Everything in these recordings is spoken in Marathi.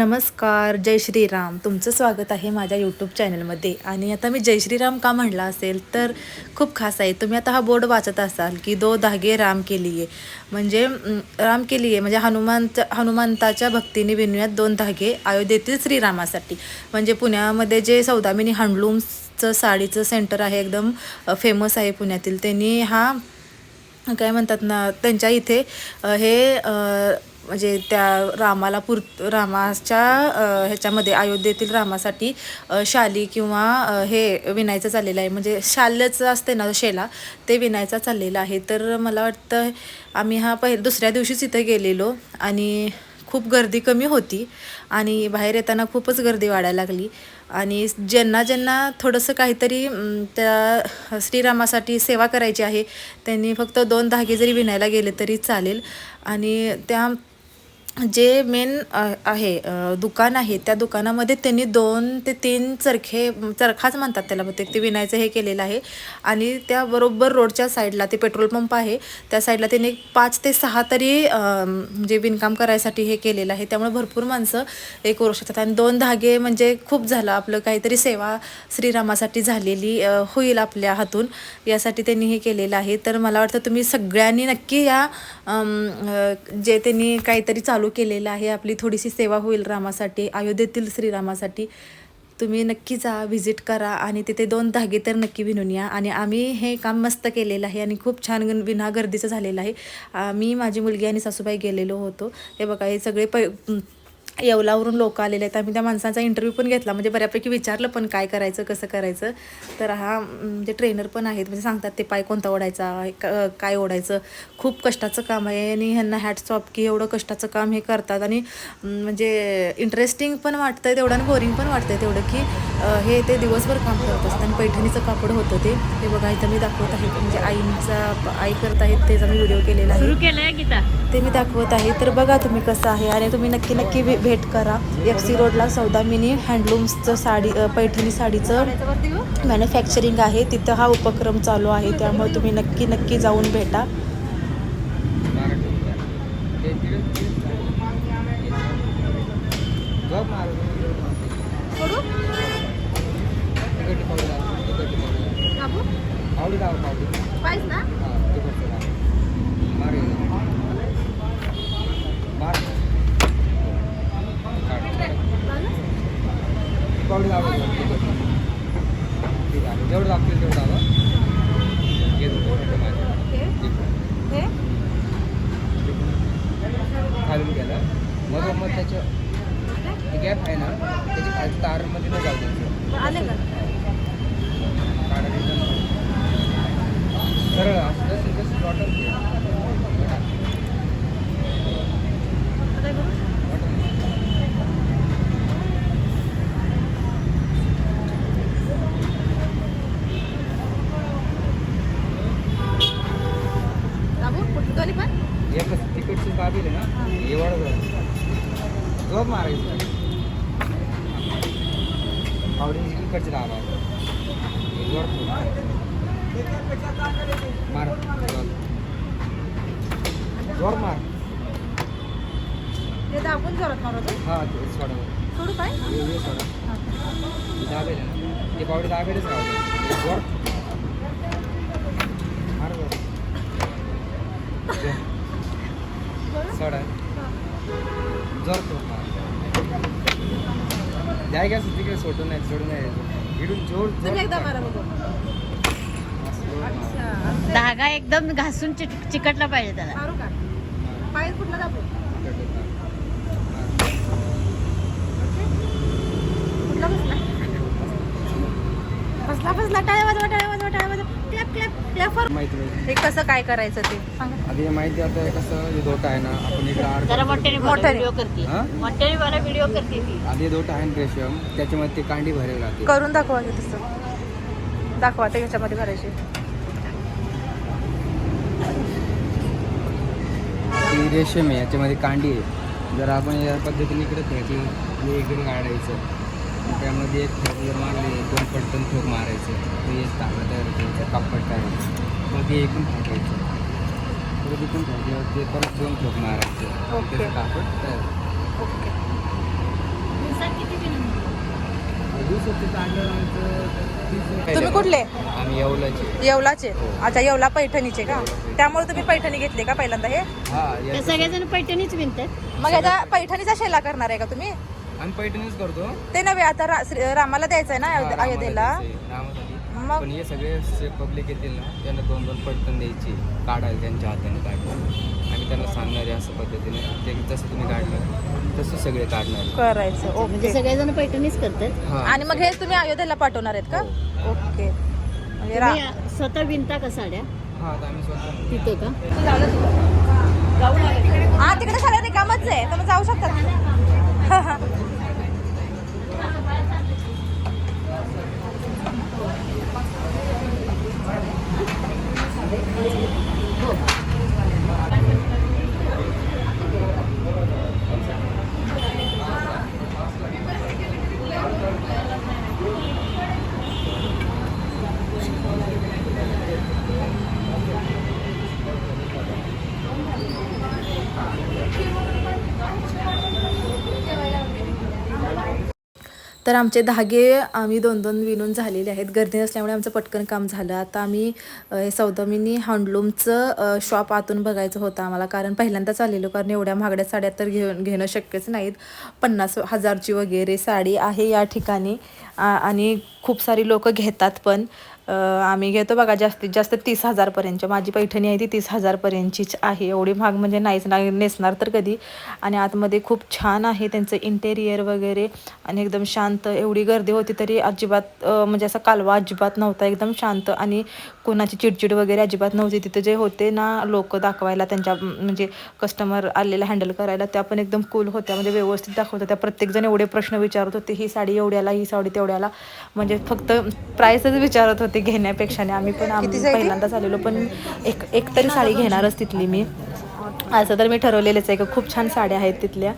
नमस्कार जय श्रीराम. तुमचं स्वागत आहे माझ्या यूट्यूब चॅनलमध्ये आणि आता मी जय श्रीराम का म्हणला असेल तर खूप खास आहे. तुम्ही आता हा बोर्ड वाचत असाल की दो धागे राम केली आहे म्हणजे राम केली आहे म्हणजे हनुमानच्या हनुमंताच्या भक्तीने विनूयात दोन धागे अयोध्येतील श्रीरामासाठी. म्हणजे पुण्यामध्ये जे सौदामिनी हँडलूम्सचं साडीचं सेंटर आहे एकदम फेमस आहे पुण्यातील. त्यांनी हा काय म्हणतात ना त्यांच्या इथे हे म्हणजे त्या रामाला पुर रामाच्या ह्याच्यामध्ये अयोध्येतील रामासाठी शाली किंवा हे विणायचं चाललेलं आहे. म्हणजे शाल्यचं असते ना शेला ते विणायचा चाललेला आहे. तर मला वाटतं आम्ही हा पहिल्या दुसऱ्या दिवशीच इथे गेलेलो आणि खूप गर्दी कमी होती आणि बाहेर येताना खूपच गर्दी वाढायला लागली. आणि ज्यांना ज्यांना थोडंसं काहीतरी त्या श्रीरामासाठी सेवा करायची आहे त्यांनी फक्त दोन धागे जरी विणायला गेले तरी चालेल. आणि त्या जे मेन आहे दुकान आहे त्या दुकानामध्ये त्यांनी दोन ते तीन चरखे चरखाच म्हणतात त्याला बहुतेक ते विणायचं हे केलेलं आहे. आणि त्याबरोबर रोडच्या साईडला ते पेट्रोल पंप आहे. त्या साईडला त्यांनी एक पाच ते सहा तरी म्हणजे विणकाम करायसाठी हे केलेलं आहे. त्यामुळे भरपूर माणसं हे करू शकतात आणि दोन धागे म्हणजे खूप झालं. आपलं काहीतरी सेवा श्रीरामासाठी झालेली होईल आपल्या हातून. यासाठी त्यांनी हे केलेलं आहे. तर मला वाटतं तुम्ही सगळ्यांनी नक्की या जे त्यांनी काहीतरी चालू केलेलं आहे. आपली थोडीशी सेवा होईल रामासाठी अयोध्येतील श्रीरामासाठी. तुम्ही नक्की जा व्हिजिट करा आणि तिथे दोन धागे तर नक्की विणून या. आणि आम्ही हे काम मस्त केलेलं आहे आणि खूप छान विना गर्दीचं झालेलं आहे. मी माझी मुलगी आणि सासूबाई गेलेलो होतो. हे बघा हे सगळे पै येवलावरून लोक आलेले आहेत. आम्ही त्या माणसांचा इंटरव्ह्यू पण घेतला. म्हणजे बऱ्यापैकी विचारलं पण काय करायचं कसं करायचं. तर हा म्हणजे ट्रेनर पण आहेत. म्हणजे सांगतात ते पाय कोणता ओढायचा काय ओढायचं. खूप कष्टाचं काम आहे. आणि ह्यांना हॅट्स ऑफ की एवढं कष्टाचं काम हे करतात. आणि म्हणजे इंटरेस्टिंग पण वाटतंय तेवढं आणि बोरिंग पण वाटतंय तेवढं की हे ते दिवसभर काम करत असतात. आणि पैठणीचं कापड होतं ते. हे बघा इथं मी दाखवत आहे. म्हणजे आईंचा आई करत आहेत. त्याचा मी व्हिडिओ केलेला आहे. ते मी दाखवत आहे. तर बघा तुम्ही कसं आहे. आणि तुम्ही नक्की नक्की भेट करा. एफ सी रोडला सौदा मिनी हँडलूम्सचं साडी पैठणी साडीचं मॅन्युफॅक्चरिंग आहे. तिथं हा उपक्रम चालू आहे. त्यामुळे तुम्ही नक्की नक्की जाऊन भेटा. जेवढं लागतील तेवढं आलं खालून गेलं मग मग त्याचं गॅप आहे ना त्याची खाली तारमध्ये न जाऊ द्यायचं काढायचं नाही. सरळ असं जसं जसं बॉटल एकच तिकडची बाबील आहे ना एवढं झोप मारायचं पावडी इकडची दाबा वर मार जोर. मार ते दाबून जोरात मार हा ते सोडा हे- हे सोडा दाबेल ते पावडे दाबेलच राहू वर मार जोर. सोडा जोर तो मार जाय घ्या तिकडे सोडून नाही सोडून नाही इडून जोर जोर असं जोर मार. धागा एकदम घासून चिक- चिकटला पाहिजे त्याला. फसला टाळ्या वाजवा टाळ्या वाजवा टाळ्या वाजवा. क्लॅप क्लॅप क्लॅप फॉर माहिती माहिती. हे कसं काय करायचं ते? सांगा. आधी हे माहिती आता हे कसं हे दोट आहे ना आपण इकडे आड जरा मोठ्याने बोला, मोठ्याने. व्हिडिओ करते. हा? मोठ्याने मला व्हिडिओ करते ती. आधी हे दोट आहे ना रेशम. त्याच्यामध्ये ते कांडी भरेल राहते करून दाखवा तसं. दाखवा ते ह्याच्यामध्ये भरायची. रेशम आहे याच्यामध्ये कांडी आहे. जर आपण या पद्धतीने इकडे फेकली आणि इकडे काढायचं. त्यामध्ये एक फेक जर मारली दोन पटकन ठोक मारायचं. तर एक तांबा तयार करायचं कापड टाकायचं मग ते एकूण फेकायचं. तर तिथून फेकल्यावर ते परत दोन ठोक मारायचं. कापड तयार दिवसात ते काढल्यानंतर तुम्ही कुठले? आम्ही येवलाचे. येवलाचे? अच्छा येवला पैठणीचे का? त्यामुळे तुम्ही पैठणी घेतली का पहिल्यांदा हे? हा सगळेजण पैठणीच विणतात. मग याचा पैठणीचा शेला करणार आहे का तुम्ही? आम्ही पैठणीच करतो. ते नव्हे आता रा- श्री- रामाला द्यायचं आहे ना हा, अयोध्येला. द्यायचंय, मग पण हे सगळे पब्लिक येतील ना त्यांना दोन दोन पटकन द्यायची. काढायला त्यांच्या हाताने काढलं आम्ही त्यांना सांगणार आहे असं पद्धतीने. ते जसं तुम्ही काढलं तसं सगळे काढणार करायचं. म्हणजे ओके. सगळेजण पैठणीच करतात? हा. आणि मग हे तुम्ही अयोध्येला पाठवणार आहेत का? ओके. म्हणजे रा- तुम्ही स्वतः विणता का साड्या? हा आता आम्ही स्वतः तिथे का? हा तिकडे सगळ्या रिकामच आहे. तुम्ही जाऊ शकता. तर आमचे धागे आम्ही दोन दोन विणून झालेले आहेत. गर्दी नसल्यामुळे आमचं पटकन काम झालं. आता आम्ही सौदामिनी हँडलूमचं शॉप आतून बघायचं होतं आम्हाला. कारण पहिल्यांदाच आलेलो. कारण एवढ्या महागड्या साड्या तर घेऊन घेणं शक्यच नाहीत. पन्नास हजारची वगैरे साडी आहे या ठिकाणी. आणि खूप सारी लोक घेतात पण. आम्ही घेतो बघा जास्तीत जास्त तीस हजारपर्यंतच्या माझी पैठणी आहे ती तीस हजारपर्यंतचीच आहे. एवढी महाग म्हणजे नाहीच नाही नेसणार तर कधी. आणि आतमध्ये खूप छान आहे त्यांचं इंटेरियर वगैरे. आणि एकदम शांत एवढी गर्दी होती तरी अजिबात म्हणजे असा कालवा अजिबात नव्हता. एकदम शांत आणि कोणाची चिडचिड वगैरे अजिबात नव्हती. तिथे जे होते ना लोक दाखवायला त्यांच्या म्हणजे कस्टमर आलेला हँडल करायला त्या पण एकदम कूल होत्या. म्हणजे व्यवस्थित दाखवत होत्या. प्रत्येकजण एवढे प्रश्न विचारत होते ही साडी एवढ्याला ही साडी तेवढ्याला. म्हणजे फक्त प्राईसच विचारत होते घेण्यापेक्षा आणि आम्ही पण आम्ही पहिल्यांदाच आलेलो पण एक एक तरी साडी घेणारच तिथली मी. असं तर मी ठरवलेलंच आहे की खूप छान साड्या आहेत तिथल्या.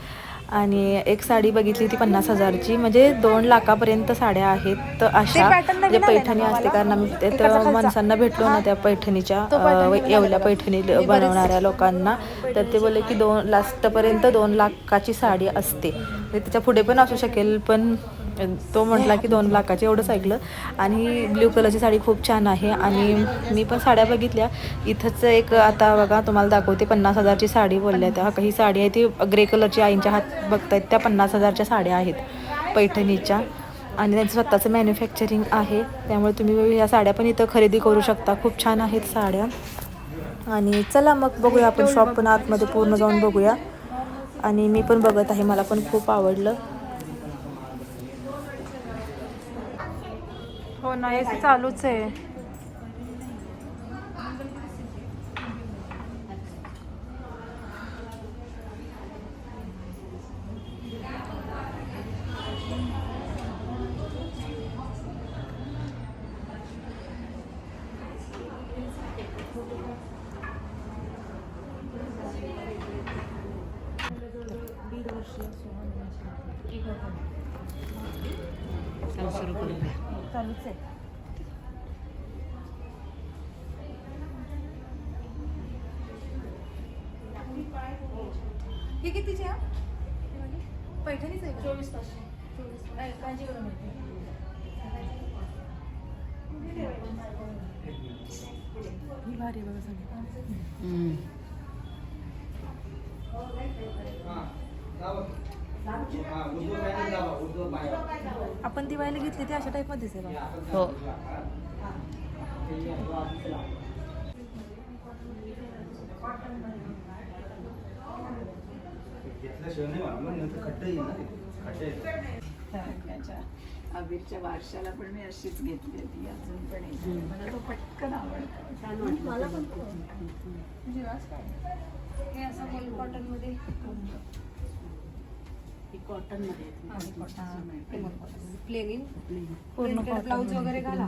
आणि एक साडी बघितली ती पन्नास हजारची. म्हणजे दोन लाखापर्यंत साड्या आहेत तर अशा. म्हणजे पैठणी असते कारण आम्ही ते तर माणसांना भेटलो ना त्या पैठणीच्या येवल्या पैठणी बनवणाऱ्या लोकांना. तर ते बोलले की दोन लास्टपर्यंत दोन लाखाची साडी असते. म्हणजे त्याच्या पुढे पण असू शकेल पण तो म्हटला की दोन लाखाचे एवढंच ऐकलं. आणि ब्ल्यू कलरची साडी खूप छान आहे. आणि मी पण साड्या बघितल्या. इथंच एक आता बघा तुम्हाला दाखवते पन्नास हजारची साडी बोलल्या त्या काही साडी आहे ती ग्रे कलरची आईंच्या हात बघतायत. त्या पन्नास हजारच्या साड्या आहेत पैठणीच्या. आणि त्यांचं स्वतःचं मॅन्युफॅक्चरिंग आहे. त्यामुळे तुम्ही या साड्या पण इथं खरेदी करू शकता. खूप छान आहेत साड्या. आणि चला मग बघूया आपण. शॉप पण आतमध्ये पूर्ण जाऊन बघूया. आणि मी पण बघत आहे. मला पण खूप आवडलं. हो ना एसी चालूच आहे. चालूच आहे. हे कितीचे पैठणीच आहे चोवीस तास. कांजीवरम ही भारी बघा सगळी आपण दिवाळीला घेतली ती अशा टाईपमध्येच आहे बघा हो अबीरच्या वारशाला पण मी अशीच घेतली होती अजून पण आहे. मला तो पटकन आवडतो. मला पण कॉटनमध्ये प्लेनिंग पूर्ण ब्लाऊज वगैरे घाला.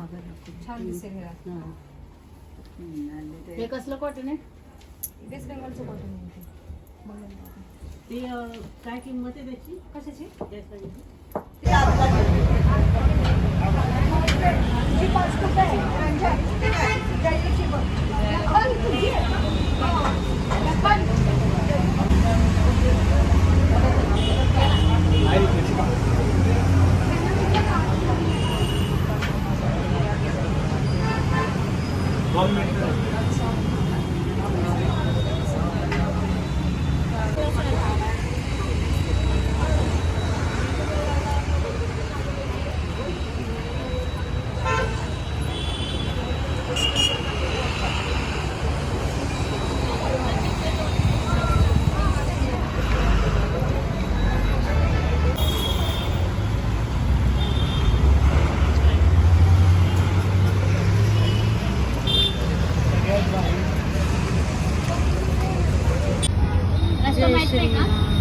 छान दिसेल हे. हम्म, आणि ते. हे कसलं कॉटन आहे? वेस्ट बेंगॉलचं कॉटन आहे ते. ते काय किंमत आहे त्याची? कशाची? त्या साडीची? gente.